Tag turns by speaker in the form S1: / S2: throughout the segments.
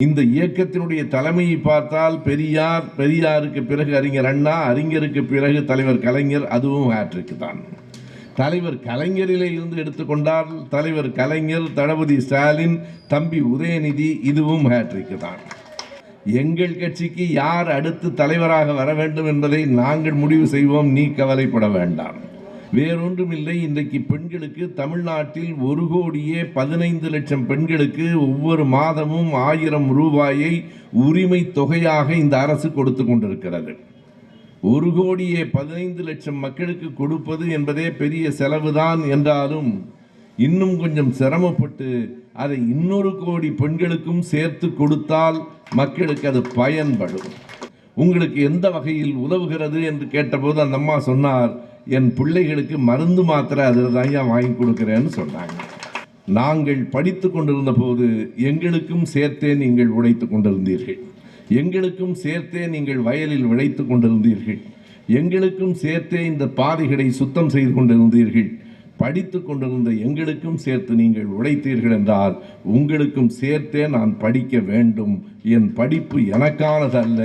S1: இந்த இயக்கத்தினுடைய தலைமையை பார்த்தால் பெரியார் பெரியாருக்கு பிறகு அறிஞர் அண்ணா அறிஞருக்கு பிறகு தலைவர் கலைஞர் அதுவும் ஹேட்ரிக்கு தான். தலைவர் கலைஞரிலே இருந்து எடுத்துக்கொண்டால் தலைவர் கலைஞர் தளபதி ஸ்டாலின் தம்பி உதயநிதி இதுவும் ஹேட்ரிக்கு தான். எங்கள் கட்சிக்கு யார் அடுத்து தலைவராக வர வேண்டும் என்பதை நாங்கள் முடிவு செய்வோம் நீ கவலைப்பட வேண்டாம். வேறொன்றுமில்லை. இன்றைக்கு பெண்களுக்கு தமிழ்நாட்டில் ஒரு கோடியே பதினைந்து லட்சம் பெண்களுக்கு ஒவ்வொரு மாதமும் ஆயிரம் ரூபாயை உரிமை தொகையாக இந்த அரசு கொடுத்து கொண்டிருக்கிறது. ஒரு கோடியே பதினைந்து லட்சம் மக்களுக்கு கொடுப்பது என்பதே பெரிய செலவுதான் என்றாலும் இன்னும் கொஞ்சம் சிரமப்பட்டு அதை இன்னொரு கோடி பெண்களுக்கும் சேர்த்து கொடுத்தால் மக்களுக்கு அது பயன்படும். உங்களுக்கு எந்த வகையில் உதவுகிறது என்று கேட்டபோது அந்த அம்மா சொன்னார் என் பிள்ளைகளுக்கு மருந்து மாத்திரை அதில் தான் வாங்கி கொடுக்குறேன்னு சொன்னாங்க. நாங்கள் படித்து கொண்டிருந்த போது எங்களுக்கும் சேர்த்தே நீங்கள் உழைத்து கொண்டிருந்தீர்கள். எங்களுக்கும் சேர்த்தே நீங்கள் வயலில் விளைத்து கொண்டிருந்தீர்கள். எங்களுக்கும் சேர்த்தே இந்த பாதைகளை சுத்தம் செய்து கொண்டிருந்தீர்கள். படித்து கொண்டிருந்த எங்களுக்கும் சேர்த்து நீங்கள் உழைத்தீர்கள் என்றால் உங்களுக்கும் சேர்த்தே நான் படிக்க வேண்டும். என் படிப்பு எனக்கானது அல்ல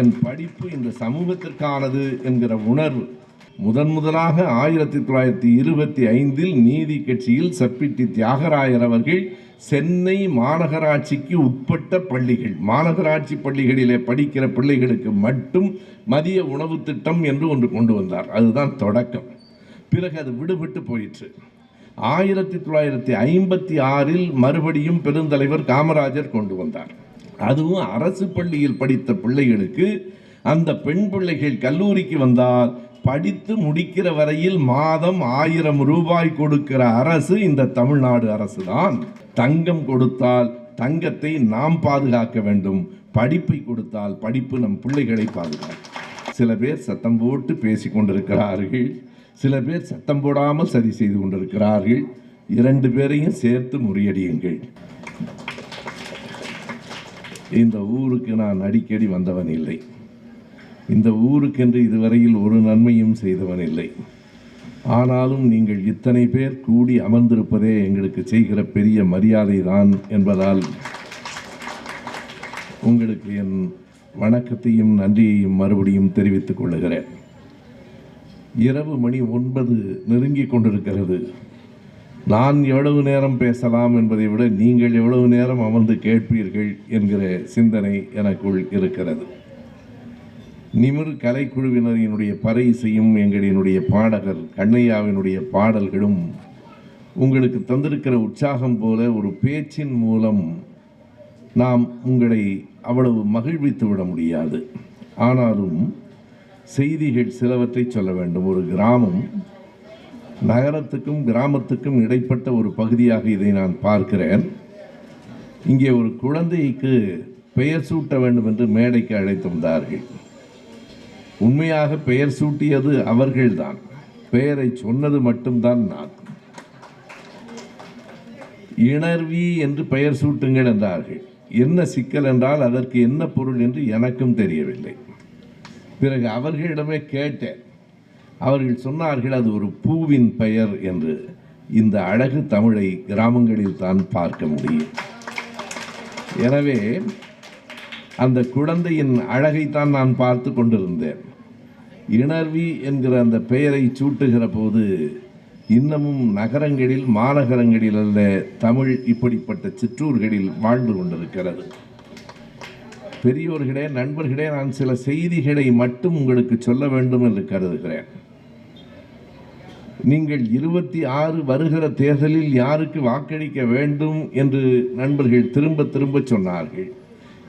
S1: என் படிப்பு இந்த சமூகத்திற்கானது என்கிற உணர்வு முதன் முதலாக ஆயிரத்தி தொள்ளாயிரத்தி இருபத்தி ஐந்தில் நீதி கட்சியில் சப்பிட்டி தியாகராயர் அவர்கள் சென்னை மாநகராட்சிக்கு உட்பட்ட பள்ளிகள் மாநகராட்சி பள்ளிகளிலே படிக்கிற பிள்ளைகளுக்கு மட்டும் மதிய உணவு திட்டம் என்று ஒன்று கொண்டு வந்தார். அதுதான் தொடக்கம். பிறகு அது விடுபட்டு போயிற்று. ஆயிரத்தி தொள்ளாயிரத்தி ஐம்பத்தி ஆறில் மறுபடியும் பெருந்தலைவர் காமராஜர் கொண்டு வந்தார். அதுவும் அரசு பள்ளியில் படித்த பிள்ளைகளுக்கு அந்த பெண் பிள்ளைகள் கல்லூரிக்கு வந்தால் படித்து முடிக்கிற வரையில் மாதம் ஆயிரம் ரூபாய் கொடுக்கிற அரசு இந்த தமிழ்நாடு அரசு தான் தங்கம் கொடுத்தால் தங்கத்தை நாம் பாதுகாக்க வேண்டும். படிப்பை கொடுத்தால் படிப்பு நம் பிள்ளைகளை பாதுகாக்கும். சில பேர் சத்தம் போட்டு பேசி கொண்டிருக்கிறார்கள். சில பேர் சத்தம் போடாமல் சரி செய்து கொண்டிருக்கிறார்கள். இரண்டு பேரையும் சேர்த்து முறியடியுங்கள். இந்த ஊருக்கு நான் அடிக்கடி வந்தவன் இல்லை. இந்த ஊருக்கென்று இதுவரையில் ஒரு நன்மையும் செய்தவன் இல்லை. ஆனாலும் நீங்கள் இத்தனை பேர் கூடி அமர்ந்திருப்பதே எங்களுக்கு செய்கிற பெரிய மரியாதை தான் என்பதால் உங்களுக்கு என் வணக்கத்தையும் நன்றியையும் மறுபடியும் தெரிவித்துக் கொள்ளுகிறேன். இரவு மணி ஒன்பது நெருங்கிக் கொண்டிருக்கிறது. நான் எவ்வளவு நேரம் பேசலாம் என்பதை விட நீங்கள் எவ்வளவு நேரம் அமர்ந்து கேட்பீர்கள் என்கிற சிந்தனை எனக்குள் இருக்கிறது. நிமிர் கலைக்குழுவினரினுடைய பறை இசையும் எங்களினுடைய பாடகர் கண்ணையாவினுடைய பாடல்களும் உங்களுக்கு தந்திருக்கிற உற்சாகம் போல ஒரு பேச்சின் மூலம் நாம் உங்களை அவ்வளவு மகிழ்வித்து விட முடியாது. ஆனாலும் செய்திகள் சிலவற்றை சொல்ல வேண்டும். ஒரு கிராமம் நகரத்துக்கும் கிராமத்துக்கும் இடைப்பட்ட ஒரு பகுதியாக இதை நான் பார்க்கிறேன். இங்கே ஒரு குழந்தைக்கு பெயர் சூட்ட வேண்டும் என்று மேடைக்கு அழைத்து வந்தார்கள். உண்மையாக பெயர் சூட்டியது அவர்கள்தான். பெயரை சொன்னது மட்டும்தான் நான். இணர்வி என்று பெயர் சூட்டுங்கள் என்றார்கள். என்ன சிக்கல் என்றால் அதற்கு என்ன பொருள் என்று எனக்கும் தெரியவில்லை. பிறகு அவர்களிடமே கேட்டேன். அவர்கள் சொன்னார்கள் அது ஒரு பூவின் பெயர் என்று இந்த அழகு தமிழை கிராமங்களில் தான் பார்க்க முடியும். எனவே அந்த குழந்தையின் அழகைத்தான் நான் பார்த்து கொண்டிருந்தேன். இணர்வி என்கிற அந்த பெயரை சூட்டுகிற போது இன்னமும் நகரங்களில் மாநகரங்களில் அல்ல தமிழ் இப்படிப்பட்ட சிற்றூர்களில் வாழ்ந்து கொண்டிருக்கிறது. பெரியோர்களே நண்பர்களே நான் சில செய்திகளை மட்டும் உங்களுக்கு சொல்ல வேண்டும் என்று கருதுகிறேன். நீங்கள் இருபத்தி ஆறு வருகிற தேர்தலில் யாருக்கு வாக்களிக்க வேண்டும் என்று நண்பர்கள் திரும்ப திரும்ப சொன்னார்கள்.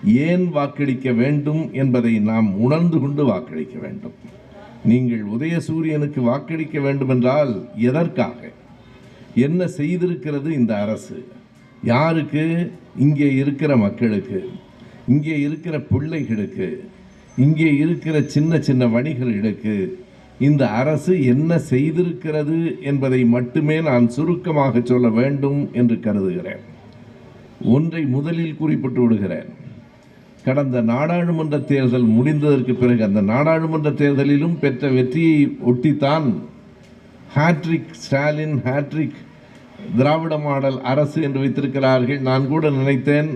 S1: ஏன் வாக்களிக்க வேண்டும் என்பதை நாம் உணர்ந்து கொண்டு வாக்களிக்க வேண்டும். நீங்கள் உதயசூரியனுக்கு வாக்களிக்க வேண்டுமென்றால் எதற்காக? என்ன செய்திருக்கிறது இந்த அரசு? யாருக்கு? இங்கே இருக்கிற மக்களுக்கு இங்கே இருக்கிற பிள்ளைகளுக்கு இங்கே இருக்கிற சின்ன சின்ன வணிகர்களுக்கு இந்த அரசு என்ன செய்திருக்கிறது என்பதை மட்டுமே நான் சுருக்கமாக சொல்ல வேண்டும் என்று கருதுகிறேன். ஒன்றை முதலில் குறிப்பிட்டு விடுகிறேன். கடந்த நாடாளுமன்ற தேர்தல் முடிந்ததற்கு பிறகு அந்த நாடாளுமன்ற தேர்தலிலும் பெற்ற வெற்றியை ஒட்டித்தான் hattrick Stalin hattrick Dravida model அரசு என்று வைத்திருக்கிறார்கள். நான் கூட நினைத்தேன்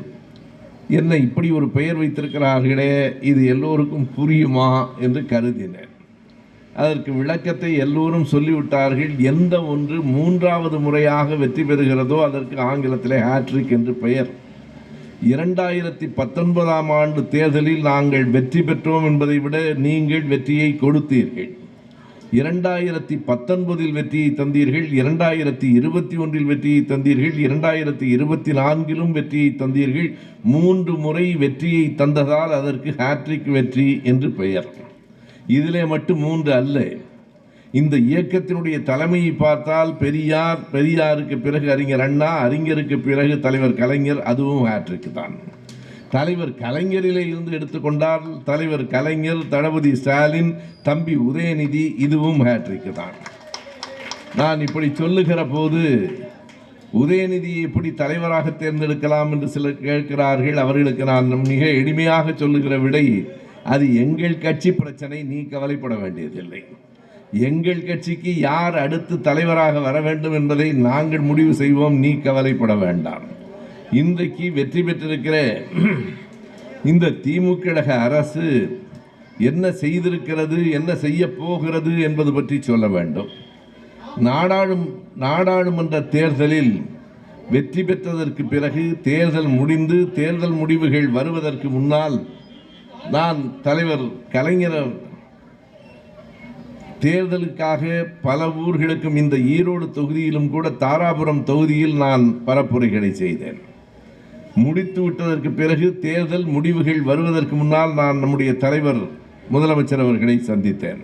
S1: என்ன இப்படி ஒரு பெயர் வைத்திருக்கிறார்களே இது எல்லோருக்கும் புரியுமா என்று கருதினேன். அதற்கு விளக்கத்தை எல்லோரும் சொல்லிவிட்டார்கள் எந்த ஒன்று மூன்றாவது முறையாக வெற்றி பெறுகிறதோ அதற்கு ஆங்கிலத்திலே ஹாட்ரிக் என்று பெயர். இரண்டாயிரத்தி பத்தொன்பதாம் ஆண்டு தேர்தலில் நாங்கள் வெற்றி பெற்றோம் என்பதை விட நீங்கள் வெற்றியை கொடுத்தீர்கள். இரண்டாயிரத்தி பத்தொன்பதில் வெற்றியை தந்தீர்கள் இரண்டாயிரத்தி இருபத்தி ஒன்றில் வெற்றியை தந்தீர்கள் இரண்டாயிரத்தி இருபத்தி நான்கிலும் வெற்றியை தந்தீர்கள். மூன்று முறை வெற்றியை தந்ததால் அதற்கு ஹேட்ரிக் வெற்றி என்று பெயர். இதிலே மட்டும் மூன்று அல்ல. இந்த இயக்கத்தினுடைய தலைமையை பார்த்தால் பெரியார் பெரியாருக்கு பிறகு அறிஞர் அண்ணா அறிஞருக்கு பிறகு தலைவர் கலைஞர் அதுவும் ஹேட்ரிக் தான். தலைவர் கலைஞரிலே இருந்து எடுத்துக்கொண்டால் தலைவர் கலைஞர் தளபதி ஸ்டாலின் தம்பி உதயநிதி இதுவும் ஹேட்ரிக்கு தான். நான் இப்படி சொல்லுகிற போது உதயநிதியை எப்படி தலைவராக தேர்ந்தெடுக்கலாம் என்று சிலர் கேட்கிறார்கள். அவர்களுக்கு நான் மிக எளிமையாக சொல்லுகிற விடை அது எங்கள் கட்சி பிரச்சனை நீ கவலைப்பட வேண்டியதில்லை. எங்கள் கட்சிக்கு யார் அடுத்து தலைவராக வர வேண்டும் என்பதை நாங்கள் முடிவு செய்வோம். நீ கவலைப்பட வேண்டாம். இன்றைக்கு வெற்றி பெற்றிருக்கிற இந்த திமுக அரசு என்ன செய்திருக்கிறது என்ன செய்ய போகிறது என்பது பற்றி சொல்ல வேண்டும். நாடாளும் நாடாளுமன்ற தேர்தலில் வெற்றி பெற்றதற்கு பிறகு தேர்தல் முடிந்து தேர்தல் முடிவுகள் வருவதற்கு முன்னால் நான் தலைவர் கலைஞர் தேர்தலுக்காக பல ஊர்களுக்கும் இந்த ஈரோடு தொகுதியிலும் கூட தாராபுரம் தொகுதியில் நான் பரப்புரைகளை செய்தேன். முடித்து விட்டதற்கு பிறகு தேர்தல் முடிவுகள் வருவதற்கு முன்னால் நான் நம்முடைய தலைவர் முதலமைச்சர் அவர்களை சந்தித்தேன்.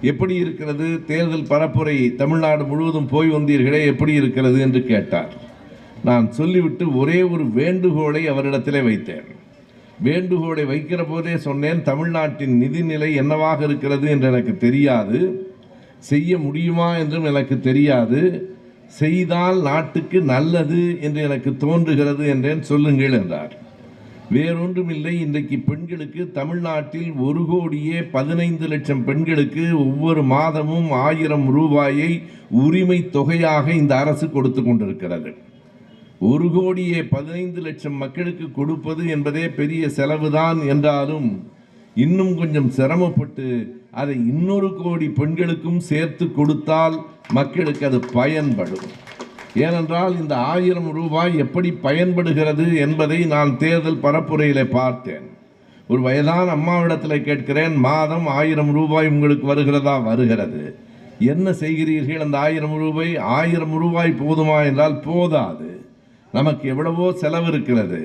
S1: எப்படி இருக்கிறது? தேர்தல் பரப்புரை தமிழ்நாடு முழுவதும் போய் வந்தீர்களே எப்படி இருக்கிறது என்று கேட்டார். நான் சொல்லிவிட்டு ஒரே ஒரு வேண்டுகோளை அவரிடத்திலே வைத்தேன். வேண்டுகோளை வைக்கிற போதே சொன்னேன் தமிழ்நாட்டின் நிதிநிலை என்னவாக இருக்கிறது என்று எனக்கு தெரியாது. செய்ய முடியுமா என்றும் எனக்கு தெரியாது. செய்தால் நாட்டுக்கு நல்லது என்று எனக்கு தோன்றுகிறது என்றேன் சொல்லுங்கள் என்றார். வேறொன்றுமில்லை இன்றைக்கு பெண்களுக்கு தமிழ்நாட்டில் ஒரு கோடியே பதினைந்து லட்சம் பெண்களுக்கு ஒவ்வொரு மாதமும் ஆயிரம் ரூபாயை உரிமை தொகையாக இந்த அரசு கொடுத்து கொண்டிருக்கிறது. ஒரு கோடியே பதினைந்து லட்சம் மக்களுக்கு கொடுப்பது என்பதே பெரிய செலவுதான் என்றாலும் இன்னும் கொஞ்சம் சிரமப்பட்டு அதை இன்னொரு கோடி பெண்களுக்கும் சேர்த்து கொடுத்தால் மக்களுக்கு அது பயன்படும். ஏனென்றால் இந்த ஆயிரம் ரூபாய் எப்படி பயன்படுகிறது என்பதை நான் தேர்தல் பரப்புரையில் பார்த்தேன். ஒரு வயதான அம்மாவிடத்தில் கேட்கிறேன் மாதம் ஆயிரம் ரூபாய் உங்களுக்கு வருகிறதா? வருகிறது. என்ன செய்கிறீர்கள் அந்த ஆயிரம் ரூபாய்? ஆயிரம் ரூபாய் போதுமா? என்றால் போதாது. நமக்கு எவ்வளவோ செலவு இருக்கிறது.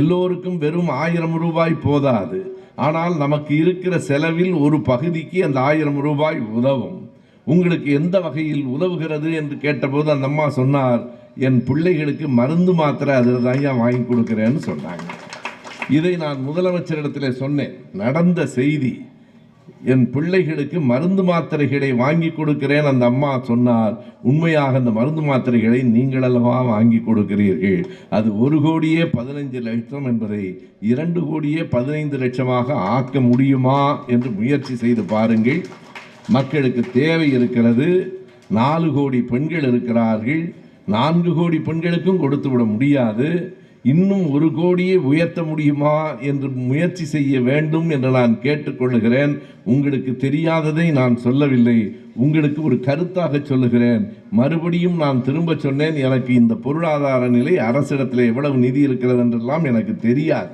S1: எல்லோருக்கும் வெறும் ஆயிரம் ரூபாய் போதாது. ஆனால் நமக்கு இருக்கிற செலவில் ஒரு பகுதிக்கு அந்த ஆயிரம் ரூபாய் உதவும். உங்களுக்கு எந்த வகையில் உதவுகிறது என்று கேட்டபோது அந்த அம்மா சொன்னார் என் பிள்ளைகளுக்கு மருந்து மாத்திரை அதில் தான் ஏன் வாங்கி கொடுக்குறேன்னு சொன்னாங்க. இதை நான் முதலமைச்சரிடத்தில் சொன்னேன். நடந்த செய்தி என் பிள்ளைகளுக்கு மருந்து மாத்திரைகளை வாங்கி கொடுக்கிறேன். அந்த அம்மா சொன்னார் உண்மையாக அந்த மருந்து மாத்திரைகளை நீங்கள் அல்லவா வாங்கி கொடுக்கிறீர்கள்? அது ஒரு கோடியே பதினைஞ்சு லட்சம் என்பதை இரண்டு கோடியே பதினைந்து லட்சமாக ஆக்க முடியுமா? என்று முயற்சி செய்து பாருங்கள். மக்களுக்கு தேவை இருக்கிறது. நாலு கோடி பெண்கள் இருக்கிறார்கள். நான்கு கோடி பெண்களுக்கும் கொடுத்து விட முடியாது. இன்னும் ஒரு கோடியை உயர்த்த முடியுமா என்று முயற்சி செய்ய வேண்டும் என்று நான் கேட்டுக்கொள்ளுகிறேன். உங்களுக்கு தெரியாததை நான் சொல்லவில்லை. உங்களுக்கு ஒரு கருத்தாக சொல்லுகிறேன். மறுபடியும் நான் திரும்ப சொன்னேன் எனக்கு இந்த பொருளாதார நிலை அரசிடத்தில் எவ்வளவு நிதி இருக்கிறது என்றெல்லாம் எனக்கு தெரியாது.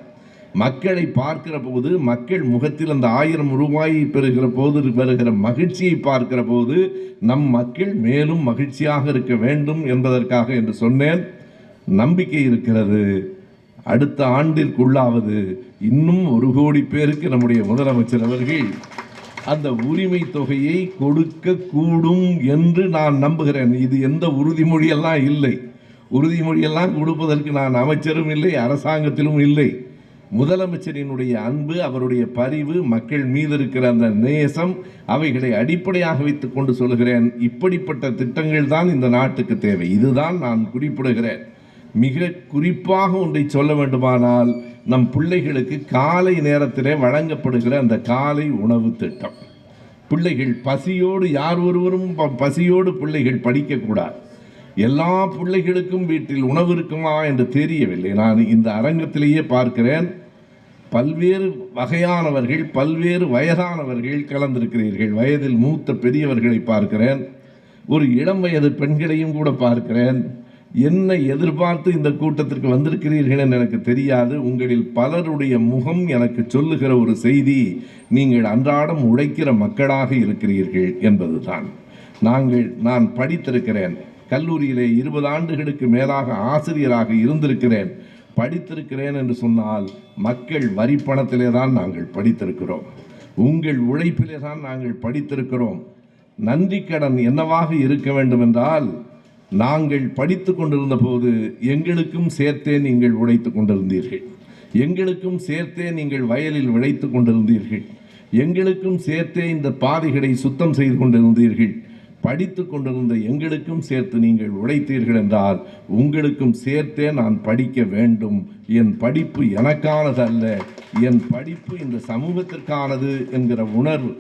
S1: மக்களை பார்க்கிற போது மக்கள் முகத்தில் அந்த ஆயிரம் ரூபாயை பெறுகிற போது வருகிற மகிழ்ச்சியை பார்க்கிற போது நம் மக்கள் மேலும் மகிழ்ச்சியாக இருக்க வேண்டும் என்பதற்காக என்று சொன்னேன். நம்பிக்கை இருக்கிறது. அடுத்த ஆண்டிற்குள்ளாவது இன்னும் ஒரு கோடி பேருக்கு நம்முடைய முதலமைச்சர் அவர்கள் அந்த உரிமை தொகையை கொடுக்க கூடும் என்று நான் நம்புகிறேன். இது எந்த உறுதிமொழியெல்லாம் இல்லை. உறுதிமொழியெல்லாம் கொடுப்பதற்கு நான் அமைச்சரும் இல்லை அரசாங்கத்திலும் இல்லை. முதலமைச்சரினுடைய அன்பு அவருடைய பரிவு மக்கள் மீது இருக்கிற அந்த நேசம் அவைகளை அடிப்படையாக வைத்துக்கொண்டு சொல்கிறேன். இப்படிப்பட்ட திட்டங்கள் தான் இந்த நாட்டுக்கு தேவை. இதுதான் நான் குறிப்பிடுகிறேன். மிக குறிப்பாக ஒன்றை சொல்ல வேண்டுமானால் நம் பிள்ளைகளுக்கு காலை நேரத்திலே வழங்கப்படுகிற அந்த காலை உணவு திட்டம். பிள்ளைகள் பசியோடு யார் ஒருவரும் ப- பசியோடு பிள்ளைகள் படிக்கக்கூடாது. எல்லா பிள்ளைகளுக்கும் வீட்டில் உணவு இருக்குமா என்று தெரியவில்லை. நான் இந்த அரங்கத்திலேயே பார்க்கிறேன். பல்வேறு வகையானவர்கள் பல்வேறு வயதானவர்கள் கலந்திருக்கிறீர்கள். வயதில் மூத்த பெரியவர்களை பார்க்கிறேன். ஒரு இளம் வயது பெண்களையும் கூட பார்க்கிறேன். என்னை எதிர்பார்த்து இந்த கூட்டத்திற்கு வந்திருக்கிறீர்கள் என்று எனக்கு தெரியாது. உங்களில் பலருடைய முகம் எனக்கு சொல்லுகிற ஒரு செய்தி நீங்கள் அன்றாடம் உழைக்கிற மக்களாக இருக்கிறீர்கள் என்பதுதான். நாங்கள் நான் படித்திருக்கிறேன். கல்லூரியிலே இருபது ஆண்டுகளுக்கு மேலாக ஆசிரியராக இருந்திருக்கிறேன். படித்திருக்கிறேன் என்று சொன்னால் மக்கள் வரி பணத்திலே தான் நாங்கள் படித்திருக்கிறோம். உங்கள் உழைப்பிலே தான் நாங்கள் படித்திருக்கிறோம். நன்றி கடன் என்னவாக இருக்க வேண்டும் என்றால் நாங்கள் படித்து கொண்டிருந்த போது எங்களுக்கும் சேர்த்தே நீங்கள் உழைத்து கொண்டிருந்தீர்கள். எங்களுக்கும் சேர்த்தே நீங்கள் வயலில் விளைத்து கொண்டிருந்தீர்கள். எங்களுக்கும் சேர்த்தே இந்த பாதைகளை சுத்தம் செய்து கொண்டிருந்தீர்கள். படித்து கொண்டிருந்த எங்களுக்கும் சேர்த்து நீங்கள் உழைத்தீர்கள் என்றால் உங்களுக்கும் சேர்த்தே நான் படிக்க வேண்டும். என் படிப்பு எனக்கானது அல்ல என் படிப்பு இந்த சமூகத்திற்கானது என்கிற உணர்வு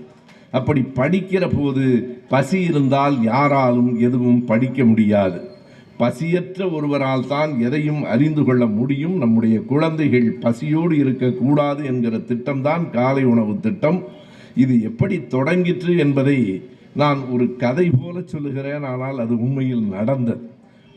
S1: அப்படி படிக்கிற போது பசி இருந்தால் யாராலும் எதுவும் படிக்க முடியாது. பசியற்ற ஒருவரால் தான் எதையும் அறிந்து கொள்ள முடியும். நம்முடைய குழந்தைகள் பசியோடு இருக்கக்கூடாது என்கிற திட்டம்தான் காலை உணவு திட்டம். இது எப்படி தொடங்கிற்று என்பதை நான் ஒரு கதை போல சொல்லுகிறேன் ஆனால் அது உண்மையில் நடந்தது.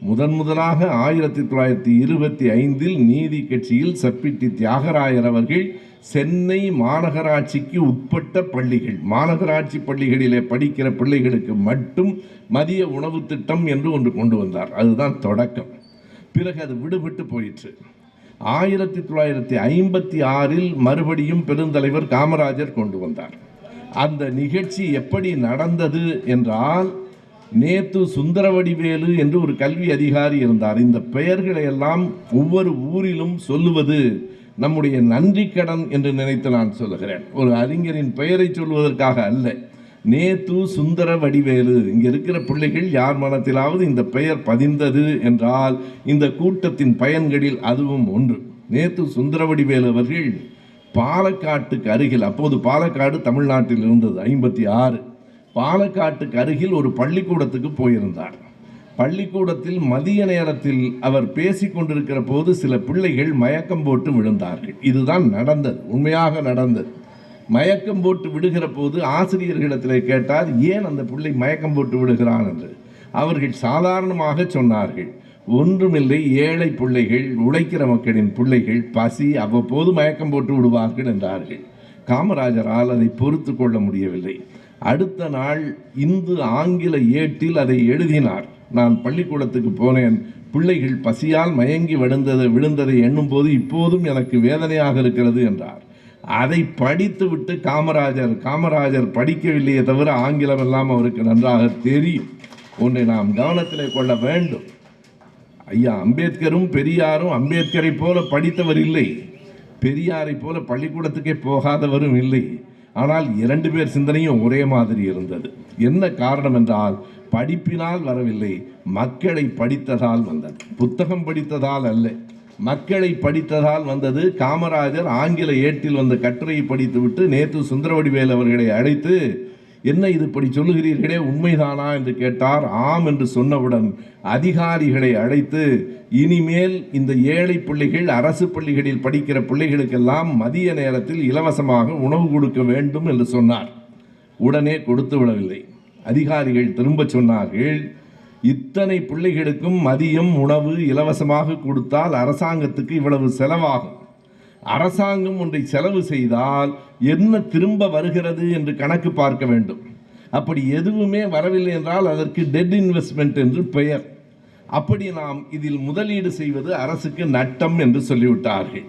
S1: முதன் முதலாக ஆயிரத்தி தொள்ளாயிரத்தி இருபத்தி ஐந்தில் நீதி கட்சியில் சப்பிட்டி தியாகராயர் அவர்கள் சென்னை மாநகராட்சிக்கு உட்பட்ட பள்ளிகள் மாநகராட்சி பள்ளிகளிலே படிக்கிற பிள்ளைகளுக்கு மட்டும் மதிய உணவு திட்டம் என்று ஒன்று கொண்டு வந்தார். அதுதான் தொடக்கம். பிறகு அது விடுபட்டு போயிற்று. ஆயிரத்தி தொள்ளாயிரத்தி ஐம்பத்தி ஆறில் மறுபடியும் பெருந்தலைவர் காமராஜர் கொண்டு வந்தார். அந்த நிகழ்ச்சி எப்படி நடந்தது என்றால் நேத்து சுந்தரவடிவேலு என்று ஒரு கல்வி அதிகாரி இருந்தார். இந்த பெயர்களை எல்லாம் ஒவ்வொரு ஊரிலும் சொல்லுவது நம்முடைய நன்றி கடன் என்று நினைத்து நான் சொல்லுகிறேன். ஒரு அறிஞரின் பெயரை சொல்வதற்காக அல்ல. நேத்து சுந்தர வடிவேலு இங்கே இருக்கிற பிள்ளைகள் யார் மனத்திலாவது இந்த பெயர் பதிந்தது என்றால் இந்த கூட்டத்தின் பயன்களில் அதுவும் ஒன்று. நேத்து சுந்தரவடிவேலு அவர்கள் பாலக்காட்டுக்கு அருகில் அப்போது பாலக்காடு தமிழ்நாட்டில் இருந்தது ஐம்பத்தி ஆறு. பாலக்காட்டுக்கு அருகில் ஒரு பள்ளிக்கூடத்துக்கு போயிருந்தார். பள்ளிக்கூடத்தில் மதிய நேரத்தில் அவர் பேசிக் கொண்டிருக்கிற போது சில பிள்ளைகள் மயக்கம் போட்டு விழுந்தார்கள். இதுதான் நடந்தது. உண்மையாக நடந்தது. மயக்கம் போட்டு விடுகிற போது ஆசிரியர்களிடத்தில் கேட்டார் ஏன் அந்த பிள்ளை மயக்கம் போட்டு விடுகிறான்? என்று. அவர்கள் சாதாரணமாக சொன்னார்கள் ஒன்றுமில்லை ஏழை பிள்ளைகள் உழைக்கிற மக்களின் பிள்ளைகள் பசி அவ்வப்போது மயக்கம் போட்டு விடுவார்கள் என்றார்கள். காமராஜரால் அதை பொறுத்து கொள்ள முடியவில்லை. அடுத்த நாள் இந்து ஆங்கில ஏட்டில் அதை எழுதினார். நான் பள்ளிக்கூடத்துக்கு போனேன். பிள்ளைகள் பசியால் மயங்கி விழுந்ததை விழுந்ததை எண்ணும்போது இப்போதும் எனக்கு வேதனையாக இருக்கிறது என்றார். அதை படித்துவிட்டு காமராஜர் காமராஜர் படிக்கவில்லையே தவிர ஆங்கிலம் எல்லாம் அவருக்கு நன்றாக தெரியும். ஒன்றை நாம் கவனத்தில் கொள்ள வேண்டும். ஐயா அம்பேத்கரும் பெரியாரும் அம்பேத்கரை போல படித்தவர் இல்லை. பெரியாரை போல பள்ளிக்கூடத்துக்கே போகாதவரும் இல்லை. ஆனால் இரண்டு பேர் சிந்தனையும் ஒரே மாதிரி இருந்தது. என்ன காரணம் என்றால் படிப்பினால் வரவில்லை மக்களை படித்ததால் வந்தது. புத்தகம் படித்ததால் அல்ல. மக்களை படித்ததால் வந்தது காமராஜர் ஆங்கில ஏட்டில் வந்த கட்டுரையை படித்துவிட்டு நேற்று சுந்தரவடிவேல் அவர்களை அழைத்து என்ன இது இப்படி சொல்லுகிறீர்களே? உண்மைதானா? என்று கேட்டார். ஆம் என்று சொன்னவுடன் அதிகாரிகளை அழைத்து இனிமேல் இந்த ஏழை பிள்ளைகள் அரசு பள்ளிகளில் படிக்கிற பிள்ளைகளுக்கெல்லாம் மதிய நேரத்தில் இலவசமாக உணவு கொடுக்க வேண்டும் என்று சொன்னார். உடனே கொடுத்து விடவில்லை. அதிகாரிகள் திரும்பச் சொன்னார்கள். இத்தனை பிள்ளைகளுக்கும் மதியம் உணவு இலவசமாக கொடுத்தால் அரசாங்கத்துக்கு இவ்வளவு செலவாகும். அரசாங்கம் ஒன்றை செலவு செய்தால் என்ன திரும்ப வருகிறது என்று கணக்கு பார்க்க வேண்டும். அப்படி எதுவுமே வரவில்லை என்றால் அதற்கு டெட் இன்வெஸ்ட்மெண்ட் என்று பெயர். அப்படி நாம் இதில் முதலீடு செய்வது அரசுக்கு நட்டம் என்று சொல்லிவிட்டார்கள்.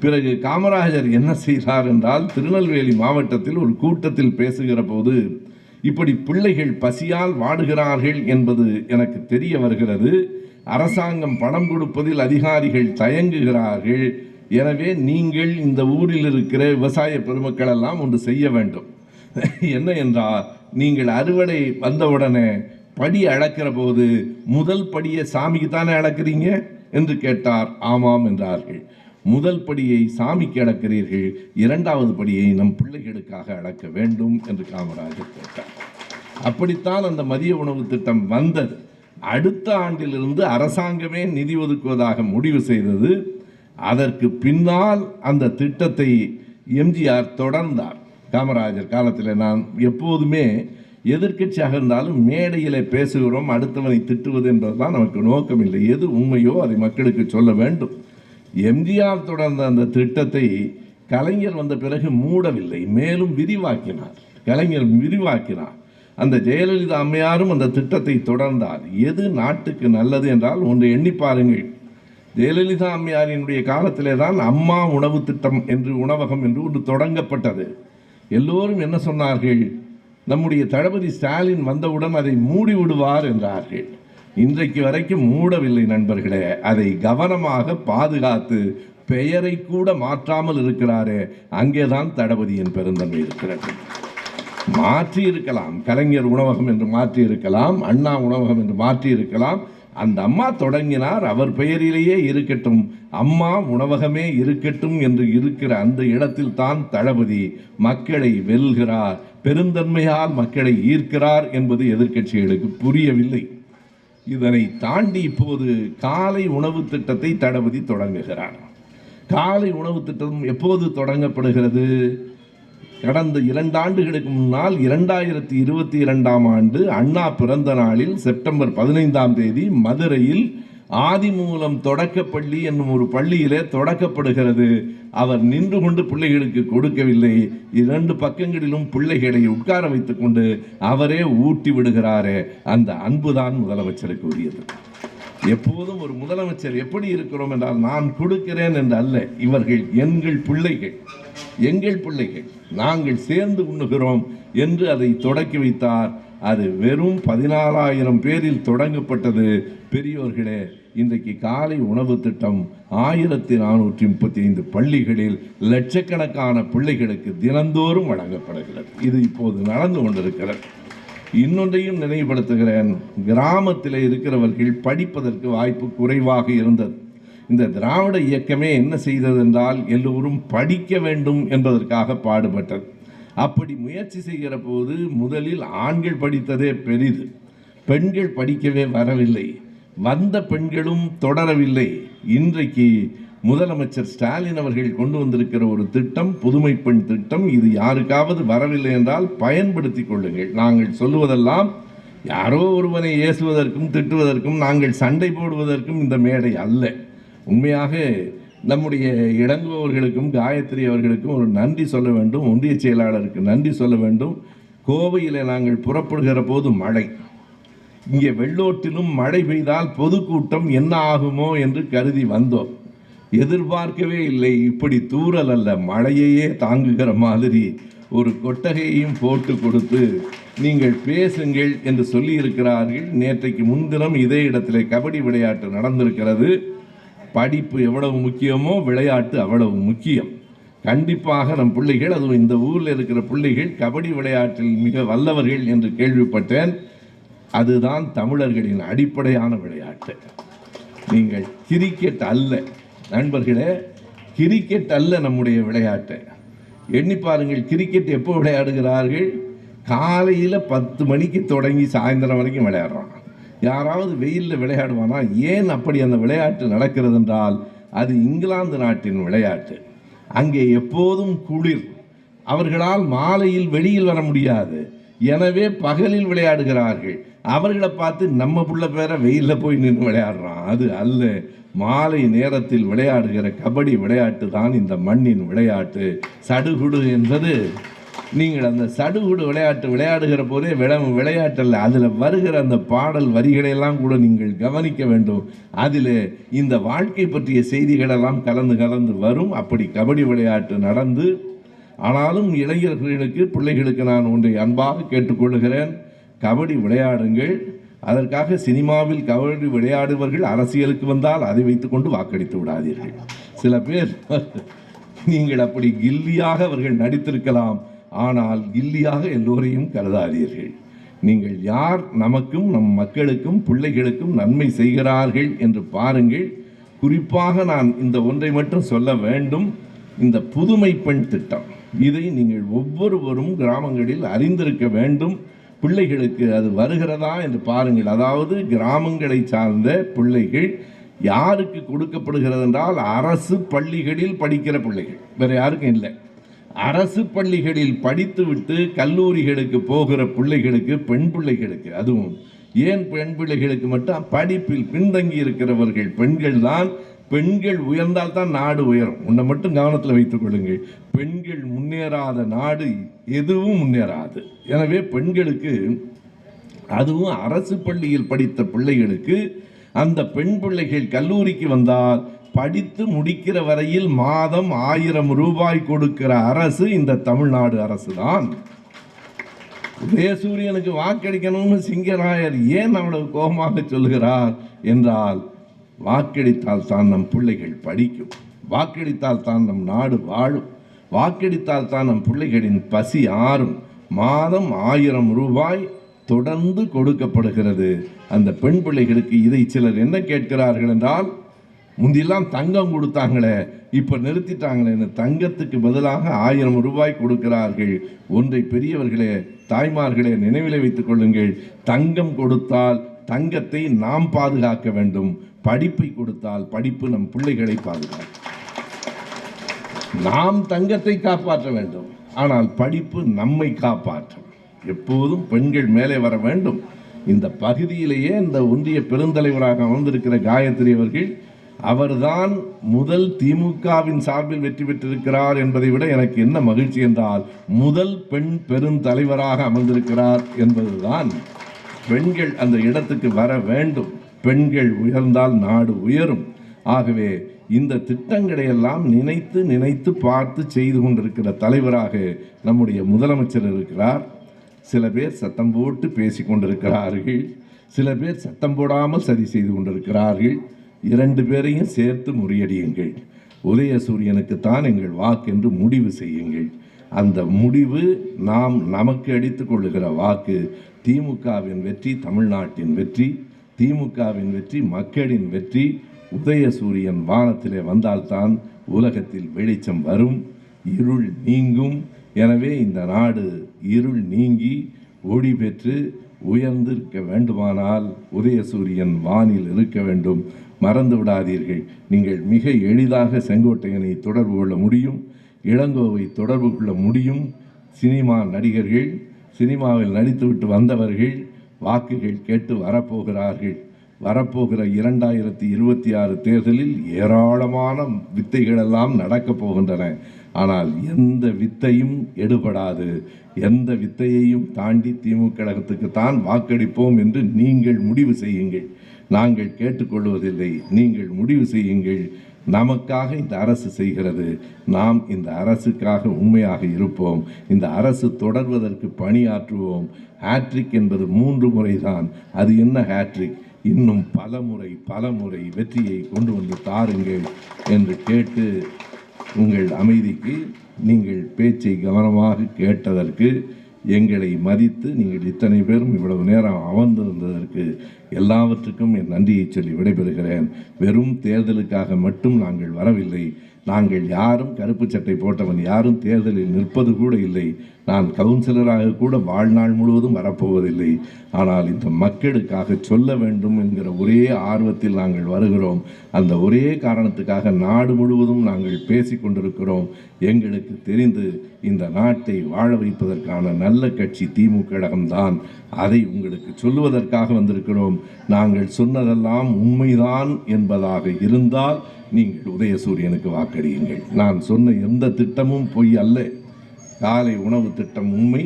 S1: பிறகு காமராஜர் என்ன செய்தார் என்றால் திருநெல்வேலி மாவட்டத்தில் ஒரு கூட்டத்தில் பேசுகிற போது இப்படி பிள்ளைகள் பசியால் வாடுகிறார்கள் என்பது எனக்கு தெரிய வருகிறது. அரசாங்கம் பணம் கொடுப்பதில் அதிகாரிகள் தயங்குகிறார்கள். எனவே நீங்கள் இந்த ஊரில் இருக்கிற விவசாய பெருமக்கள் எல்லாம் ஒன்று செய்ய வேண்டும். என்ன என்றால் நீங்கள் அறுவடை வந்தவுடனே படி அளக்கிற போது முதல் படியை சாமிக்கு தானே அளக்கிறீங்க? என்று கேட்டார். ஆமாம் என்றார்கள். முதல் படியை சாமிக்கு அளக்கிறீர்கள். இரண்டாவது படியை நம் பிள்ளைகளுக்காக அளக்க வேண்டும் என்று காமராஜர் கேட்டார். அப்படித்தான் அந்த மதிய உணவு திட்டம் வந்தது. அடுத்த ஆண்டிலிருந்து அரசாங்கமே நிதி ஒதுக்குவதாக முடிவு செய்தது. அதற்கு பின்னால் அந்த திட்டத்தை எம்ஜிஆர் தொடர்ந்தார். காமராஜர் காலத்தில் நான் எப்போதுமே எதிர்கட்சியாக இருந்தாலும் மேடையில் பேசுகிறோம் அடுத்தவனை திட்டுவது என்பதுதான் நமக்கு நோக்கம் இல்லை எது உண்மையோ அதை மக்களுக்கு சொல்ல வேண்டும். எம்ஜிஆர் தொடர்ந்த அந்த திட்டத்தை கலைஞர் வந்த பிறகு மூடவில்லை மேலும் விரிவாக்கினார். கலைஞர் விரிவாக்கினார். அந்த ஜெயலலிதா அம்மையாரும் அந்த திட்டத்தை தொடர்ந்தார். எது நாட்டுக்கு நல்லது என்றால் ஒன்று எண்ணி பாருங்கள். ஜெயலலிதா அம்மையாரினுடைய காலத்திலே தான் அம்மா உணவு திட்டம் என்று உணவகம் என்று ஒன்று தொடங்கப்பட்டது. எல்லோரும் என்ன சொன்னார்கள்? நம்முடைய தளபதி ஸ்டாலின் வந்தவுடன் அதை மூடி விடுவார் என்றார்கள். இன்றைக்கு வரைக்கும் மூடவில்லை நண்பர்களே. அதை கவனமாக பாதுகாத்து பெயரை கூட மாற்றாமல் இருக்கிறாரே. அங்கேதான் தளபதியின் பெருந்தன்மை இருக்கிறது. மாற்றி இருக்கலாம் கலைஞர் உணவகம் என்று மாற்றி இருக்கலாம் அண்ணா உணவகம் என்று மாற்றி இருக்கலாம் அந்த அம்மா தொடங்கினார். அவர் பெயரிலேயே இருக்கட்டும். அம்மா உணவகமே இருக்கட்டும் என்று இருக்கிற அந்த இடத்தில் தான் தளபதி மக்களை வெல்கிறார். பெருந்தன்மையால் மக்களை ஈர்க்கிறார் என்பது எதிர்க்கட்சிகளுக்கு புரியவில்லை. இதனை தாண்டி இப்போது காலை உணவு திட்டத்தை தளபதி தொடங்குகிறார். காலை உணவு திட்டம் எப்போது தொடங்கப்படுகிறது? கடந்த இரண்டு ஆண்டுகளுக்கு முன்னால் இரண்டாயிரத்தி இருபத்தி இரண்டாம் ஆண்டு அண்ணா பிறந்த நாளில் செப்டம்பர் பதினைந்தாம் தேதி மதுரையில் ஆதிமூலம் தொடக்கப்பள்ளி என்னும் ஒரு பள்ளியிலே தொடக்கப்படுகிறது. அவர் நின்று கொண்டு பிள்ளைகளுக்கு கொடுக்கவில்லை. இரண்டு பக்கங்களிலும் பிள்ளைகளை உட்கார வைத்துக் கொண்டு அவரே ஊட்டி விடுகிறாரே. அந்த அன்புதான் முதலமைச்சருக்கு உரியது. எப்போதும் ஒரு முதலமைச்சர் எப்படி இருக்கிறோம் என்றால் நான் கொடுக்கிறேன் என்று அல்ல இவர்கள் எங்கள் பிள்ளைகள். எங்கள் பிள்ளைகள் நாங்கள் சேர்ந்து உண்ணுகிறோம் என்று அதை தொடக்கி வைத்தார். அது வெறும் பதினாலாயிரம் பேரில் தொடங்கப்பட்டது. பெரியோர்களே இன்றைக்கு காலை உணவு திட்டம் ஆயிரத்தி நானூற்றி முப்பத்தி ஐந்து பள்ளிகளில் லட்சக்கணக்கான பிள்ளைகளுக்கு தினந்தோறும் வழங்கப்படுகிறது. இது இப்போது நடந்து கொண்டிருக்கிறது. இன்னொன்றையும் நினைவுபடுத்துகிறேன். கிராமத்தில் இருக்கிறவர்கள் படிப்பதற்கு வாய்ப்பு குறைவாக இருந்தது. இந்த திராவிட இயக்கமே என்ன செய்தது என்றால் எல்லோரும் படிக்க வேண்டும் என்பதற்காக பாடுபட்டது. அப்படி முயற்சி செய்கிற போது முதலில் ஆண்கள் படித்ததே பெரிது. பெண்கள் படிக்கவே வரவில்லை. வந்த பெண்களும் தொடரவில்லை. இன்றைக்கு முதலமைச்சர் ஸ்டாலின் அவர்கள் கொண்டு வந்திருக்கிற ஒரு திட்டம் புதுமை பெண் திட்டம் இது யாருக்காவது வரவில்லை என்றால் பயன்படுத்தி கொள்ளுங்கள். நாங்கள் சொல்லுவதெல்லாம் யாரோ ஒருவனை ஏசுவதற்கும் திட்டுவதற்கும் நாங்கள் சண்டை போடுவதற்கும் இந்த மேடை அல்ல. உண்மையாக நம்முடைய இளங்குவர்களுக்கும் காயத்ரி அவர்களுக்கும் ஒரு நன்றி சொல்ல வேண்டும். ஒன்றிய செயலாளருக்கு நன்றி சொல்ல வேண்டும். கோவையில் நாங்கள் புறப்படுகிற போது மழை. இங்கே வெள்ளோட்டிலும் மழை பெய்தால் பொதுக்கூட்டம் என்ன ஆகுமோ என்று கருதி வந்தோம். எதிர்பார்க்கவே இல்லை. இப்படி தூரல் அல்ல. மழையையே தாங்குகிற மாதிரி ஒரு கொட்டகையையும் போட்டு கொடுத்து நீங்கள் பேசுங்கள் என்று சொல்லியிருக்கிறார்கள். நேற்றைக்கு முன்தினம் இதே இடத்திலே கபடி விளையாட்டு நடந்திருக்கிறது. படிப்பு எவ்வளவு முக்கியமோ விளையாட்டு அவ்வளவு முக்கியம். கண்டிப்பாக நம் பிள்ளைகள் அதுவும் இந்த ஊரில் இருக்கிற பிள்ளைகள் கபடி விளையாட்டில் மிக வல்லவர்கள் என்று கேள்விப்பட்டேன். அதுதான் தமிழர்களின் அடிப்படையான விளையாட்டு. நீங்கள் கிரிக்கெட் அல்ல நண்பர்களே கிரிக்கெட் அல்ல நம்முடைய விளையாட்டு. எண்ணி பாருங்கள் கிரிக்கெட் எப்போ விளையாடுகிறார்கள்? காலையில் பத்து மணிக்கு தொடங்கி சாயந்தரம் வரைக்கும் விளையாடுறான். யாராவது வெயிலில் விளையாடுவானா? ஏன் அப்படி அந்த விளையாட்டு நடக்கிறது என்றால் அது இங்கிலாந்து நாட்டின் விளையாட்டு. அங்கே எப்போதும் குளிர். அவர்களால் மாலையில் வெளியில் வர முடியாது. எனவே பகலில் விளையாடுகிறார்கள். அவர்களை பார்த்து நம்ம புள்ள பேர வெயிலில் போய் நின்று விளையாடுறான். அது அல்ல. மாலை நேரத்தில் விளையாடுகிற கபடி விளையாட்டு தான் இந்த மண்ணின் விளையாட்டு. சடுகுடு என்பது நீங்கள் அந்த சடுகுடு விளையாட்டு விளையாடுகிற போதே விள விளையாட்டல்ல அதில் வருகிற அந்த பாடல் வரிகளையெல்லாம் கூட நீங்கள் கவனிக்க வேண்டும். அதில் இந்த வாழ்க்கை பற்றிய செய்திகளெல்லாம் கலந்து கலந்து வரும். அப்படி கபடி விளையாட்டு நடந்து ஆனாலும் இளைஞர்களுக்கு பிள்ளைகளுக்கு நான் ஒன்றை அன்பாக கேட்டுக்கொள்கிறேன். கபடி விளையாடுங்கள். அதற்காக சினிமாவில் கபடி விளையாடுபவர்கள் அரசியலுக்கு வந்தால் அதை வைத்துக்கொண்டு வாக்களித்து விடாதீர்கள். சில பேர் நீங்கள் அப்படி கில்லியாக அவர்கள் நடித்திருக்கலாம். ஆனால் கில்லியாக எல்லோரையும் கருதாதீர்கள். நீங்கள் யார் நமக்கும் நம் மக்களுக்கும் பிள்ளைகளுக்கும் நன்மை செய்கிறார்கள் என்று பாருங்கள். குறிப்பாக நான் இந்த ஒன்றை மட்டும் சொல்ல வேண்டும். இந்த புதுமை பெண் திட்டம். இதை நீங்கள் ஒவ்வொருவரும் கிராமங்களில் அறிந்திருக்க வேண்டும். பிள்ளைகளுக்கு அது வருகிறதா என்று பாருங்கள். அதாவது கிராமங்களை சார்ந்த பிள்ளைகள் யாருக்கு கொடுக்கப்படுகிறது என்றால் அரசு பள்ளிகளில் படிக்கிற பிள்ளைகள். வேறு யாருக்கும் இல்லை. அரசு பள்ளிகளில் படித்துவிட்டு கல்லூரிகளுக்கு போகிற பிள்ளைகளுக்கு பெண் பிள்ளைகளுக்கு அதுவும் ஏன் பெண் பிள்ளைகளுக்கு மட்டும் படிப்பில் பின்தங்கி இருக்கிறவர்கள் பெண்கள் தான் பெண்கள் உயர்ந்தால் தான் நாடு உயரும். உன்னை மட்டும் கவனத்தில் வைத்துக் கொள்ளுங்கள். பெண்கள் முன்னேறாத நாடு எதுவும் முன்னேறாது. எனவே பெண்களுக்கு அதுவும் அரசு பள்ளியில் படித்த பிள்ளைகளுக்கு அந்த பெண் பிள்ளைகள் கல்லூரிக்கு வந்தால் படித்து முடிக்கிற வரையில் மாதம் ஆயிரம் ரூபாய் கொடுக்கிற அரசு இந்த தமிழ்நாடு அரசு தான் உதயசூரியனுக்கு வாக்களிக்கணும்னு சிங்கராயர் ஏன் அவ்வளவு கோபமாக சொல்கிறார் என்றால் வாக்களித்தால் தான் நம் பிள்ளைகள் படிக்கும். வாக்களித்தால் தான் நம் நாடு வாழும். வாக்களித்தால் தான் நம் பிள்ளைகளின் பசி ஆறும். மாதம் ஆயிரம் ரூபாய் தொடர்ந்து கொடுக்கப்படுகிறது. அந்த பெண் பிள்ளைகளுக்கு இதை சிலர் என்ன கேட்கிறார்கள் என்றால் முந்தியெல்லாம் தங்கம் கொடுத்தாங்களே இப்போ நிறுத்திட்டாங்களேன்னு தங்கத்துக்கு பதிலாக ஆயிரம் ரூபாய் கொடுக்கிறார்கள். ஒன்றை பெரியவர்களே தாய்மார்களே நினைவில் வைத்துக் கொள்ளுங்கள். தங்கம் கொடுத்தால் தங்கத்தை நாம் பாதுகாக்க வேண்டும். படிப்பை கொடுத்தால் படிப்பு நம் பிள்ளைகளை பாதுகாக்கும். நாம் தங்கத்தை காப்பாற்ற வேண்டும். ஆனால் படிப்பு நம்மை காப்பாற்றும். எப்போதும் பெண்கள் மேலே வர வேண்டும். இந்த பகுதியிலேயே இந்த ஒன்றிய பெருந்தலைவராக அமர்ந்திருக்கிற காயத்ரி அவர்கள் அவர்தான் முதல் திமுகவின் சார்பில் வெற்றி பெற்றிருக்கிறார் என்பதை விட எனக்கு என்ன மகிழ்ச்சி என்றால் முதல் பெண் பெருந்தலைவராக அமர்ந்திருக்கிறார் என்பதுதான். பெண்கள் அந்த இடத்துக்கு வர வேண்டும். பெண்கள் உயர்ந்தால் நாடு உயரும். ஆகவே இந்த திட்டங்களை எல்லாம் நினைத்து நினைத்து பார்த்து செய்து கொண்டிருக்கிற தலைவராக நம்முடைய முதலமைச்சர் இருக்கிறார். சில பேர் சத்தம் போட்டு பேசி கொண்டிருக்கிறார்கள். சில பேர் சத்தம் போடாமல் சரி செய்து கொண்டிருக்கிறார்கள். இரண்டு பேரையும் சேர்த்து முறியடியுங்கள். உதய சூரியனுக்குத்தான் எங்கள் வாக்கு என்று முடிவு செய்யுங்கள். அந்த முடிவு நாம் நமக்கு அடித்து கொள்ளுகிற வாக்கு திமுகவின் வெற்றி தமிழ்நாட்டின் வெற்றி திமுகவின் வெற்றி மக்களின் வெற்றி உதயசூரியன் வானத்திலே வந்தால்தான் உலகத்தில் வெளிச்சம் வரும் இருள் நீங்கும். எனவே இந்த நாடு இருள் நீங்கி ஒளி பெற்று உயர்ந்திருக்க வேண்டுமானால் உதயசூரியன் வானில் இருக்க வேண்டும். மறந்து விடாதீர்கள். நீங்கள் மிக எளிதாக செங்கோட்டையனை தொடர்பு கொள்ள முடியும். இளங்கோவை தொடர்பு கொள்ள முடியும். சினிமா நடிகர்கள் சினிமாவில் நடித்துவிட்டு வந்தவர்கள் வாக்குகள் கேட்டு வரப்போகிறார்கள். வரப்போகிற இரண்டாயிரத்தி இருபத்தி ஆறு தேர்தலில் ஏராளமான வித்தைகளெல்லாம் நடக்கப் போகின்றன. ஆனால் எந்த வித்தையும் எடுபடாது. எந்த வித்தையையும் தாண்டி திமுக கழகத்துக்கு தான் வாக்களிப்போம் என்று நீங்கள் முடிவு செய்யுங்கள். நாங்கள் கேட்டுக்கொள்வதில்லை. நீங்கள் முடிவு செய்யுங்கள். நமக்காக இந்த அரசு செய்கிறது. நாம் இந்த அரசுக்காக உண்மையாக இருப்போம். இந்த அரசு தொடர்வதற்கு பணியாற்றுவோம். ஹேட்ரிக் என்பது மூன்று முறைதான். அது என்ன ஹேட்ரிக் இன்னும் பல முறை பல முறை வெற்றியை கொண்டு வந்து தாருங்கள் என்று கேட்டு உங்கள் அமைதிக்கு நீங்கள் பேச்சை கவனமாக கேட்டதற்கு எங்களை மதித்து நீங்கள் இத்தனை பேரும் இவ்வளவு நேரம் அமர்ந்திருந்ததற்கு எல்லாவற்றுக்கும் என் நன்றியை சொல்லி விடைபெறுகிறேன். வெறும் தேர்தலுக்காக மட்டும் நாங்கள் வரவில்லை. நாங்கள் யாரும் கருப்பு சட்டை போட்டவன் யாரும் தேர்தலில் நிற்பது கூட இல்லை. நான் கவுன்சிலராக கூட வாழ்நாள் முழுவதும் வரப்போவதில்லை. ஆனால் இந்த மக்களுக்காக சொல்ல வேண்டும் என்கிற ஒரே ஆர்வத்தில் நாங்கள் வருகிறோம். அந்த ஒரே காரணத்துக்காக நாடு முழுவதும் நாங்கள் பேசி கொண்டிருக்கிறோம். எங்களுக்கு தெரிந்து இந்த நாட்டை வாழ வைப்பதற்கான நல்ல கட்சி திமுக கழகம்தான் அதை உங்களுக்கு சொல்லுவதற்காக வந்திருக்கிறோம். நாங்கள் சொன்னதெல்லாம் உண்மைதான் என்பதாக இருந்தால் நீங்கள் உதயசூரியனுக்கு வாக்களியுங்கள். நான் சொன்ன எந்த திட்டமும் பொய் அல்ல. காலை உணவு திட்டம் உண்மை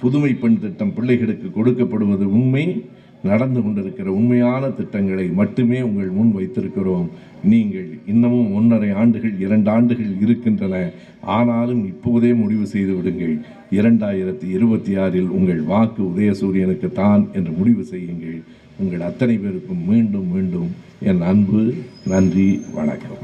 S1: புதுமை பெண் திட்டம் பிள்ளைகளுக்கு கொடுக்கப்படுவது உண்மை நடந்து கொண்டிருக்கிற உண்மையான திட்டங்களை மட்டுமே உங்கள் முன் வைத்திருக்கிறோம். நீங்கள் இன்னமும் ஒன்றரை ஆண்டுகள் இரண்டு ஆண்டுகள் இருக்கின்றன. ஆனாலும் இப்போதே முடிவு செய்து விடுங்கள். இரண்டாயிரத்தி இருபத்தி ஆறில் உங்கள் வாக்கு உதயசூரியனுக்கு தான் என்று முடிவு செய்யுங்கள். உங்கள் அத்தனை பேருக்கும் மீண்டும் மீண்டும் என் அன்பு நன்றி வணக்கம்.